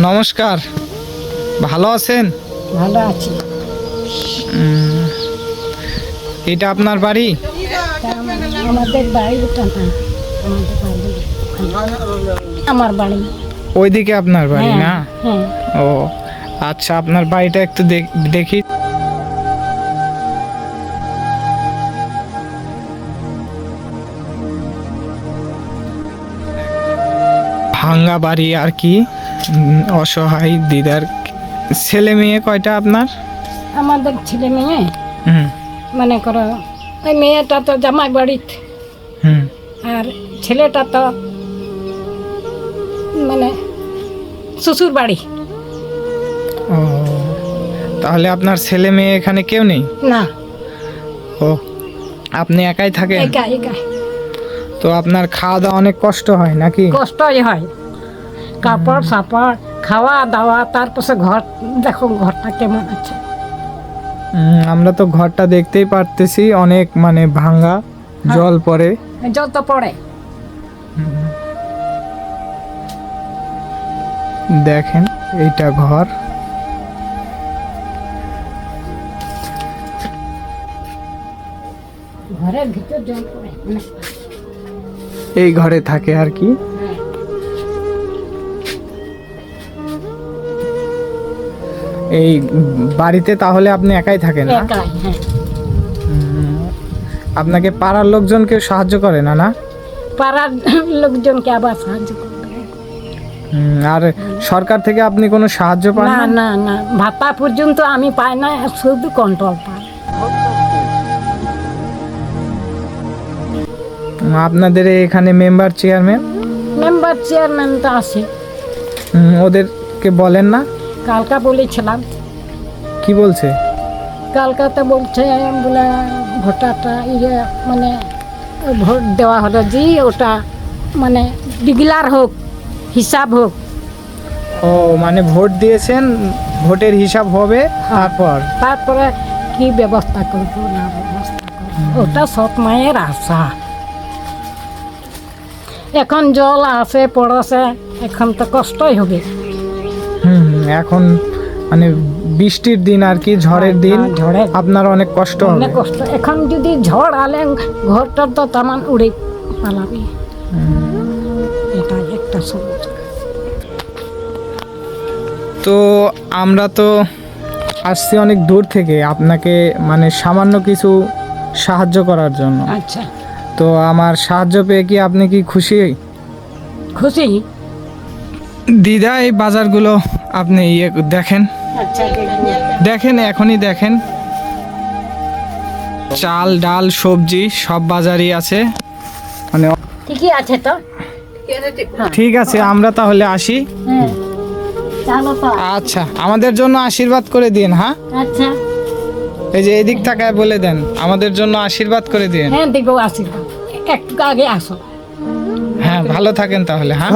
নমস্কার। ভালো আছেন? ভালো আছি। এটা আপনার বাড়ি? আমাদের বাড়ি। আমার বাড়ি। ওইদিকে আপনার বাড়ি না? হ্যাঁ। ও আচ্ছা আপনার বাড়িটা একটু দেখ- ভাঙ্গা বাড়ি আর কি? অসহায় দিদার ছেলে মেয়ে কয়টা আপনার? আমাদের ছেলে মেয়ে মনে করো ওই মেয়েটা তো জামাই বাড়িতে হুম। আর ছেলেটা তো মানে শ্বশুর বাড়ি। ও তাহলে আপনার ছেলে মেয়ে এখানে কেউ নেই? না। ও আপনি একাই থাকেন? একা একা তো আপনার খাওয়া দাওয়া অনেক কষ্ট হয় নাকি? কষ্টই হয়। কাপড় সাপড় খাওয়া দাওয়া তারপরে ঘর দেখো ঘরটা কেমন আছে। আমরা তো ঘরটা দেখতেই পারতেছি অনেক মানে ভাঙ্গা জল পড়ে। যত পড়ে। দেখেন এইটা ঘর। ঘরের ভিতর জল পড়ে। এই ঘরে থাকে আর কি। এই বাড়িতে তাহলে আপনি একাই থাকেন না? একাই হ্যাঁ। আপনাকে পাড়ার লোকজন কেউ সাহায্য করে না না? পাড়ার লোকজনকে আবার সাহায্য আর সরকার থেকে আপনি কোনো সাহায্য পান না না? না ভাতা পর্যন্ত আমি পাই না শুধু কন্ট্রোল পাই। আপনাদের এখানে মেম্বার চেয়ারম্যান? মেম্বার চেয়ারম্যান তো আছে। ওদেরকে বলেন না? কালকা বলেছিলাম। কি বলছে? কালকাতে বলছে বলে ভোটারটা ইয়ে মানে ভোট দেওয়া হলো যে ওটা মানে ডিগলার হোক হিসাব হোক। ও মানে ভোট দিয়েছেন ভোটের হিসাব হবে তারপর? তারপরে কি ব্যবস্থা করব না ব্যবস্থা করব ওটা সৎ মায়ের আশা। এখন জল আসে পড়ছে এখন তো কষ্টই হবে। হুম এখন মানে বৃষ্টির দিন আর কি ঝড়ের দিন হ্যাঁ, ঝড়ের আপনার অনেক কষ্ট হবে। অনেক কষ্ট। এখন যদি ঝড় আলে ঘরটা তো তেমন উড়ে পালাবে। এটা একটা সমস্যা তো আমরা তো আসছি অনেক দূর থেকে আপনাকে মানে সামান্য কিছু সাহায্য করার জন্য। আচ্ছা। তো আমার সাহায্য পেয়ে কি আপনি কি খুশি? খুশি? দিদা এই বাজারগুলো আপনি ইয়ে দেখেন। আচ্ছা দেখেন এখনই দেখেন। চাল ডাল সবজি সব বাজারই আছে। মানে ঠিকই আছে তো? ঠিক আছে আমরা তাহলে আসি। হ্যাঁ। আচ্ছা আমাদের জন্য আশীর্বাদ করে দিন হ্যাঁ? আচ্ছা। এই যে এদিক তাকায় বলে দেন আমাদের জন্য আশীর্বাদ করে দিন। হ্যাঁ দেখব আসি। একটু আগে আসো। হ্যাঁ ভালো থাকেন তাহলে হ্যাঁ।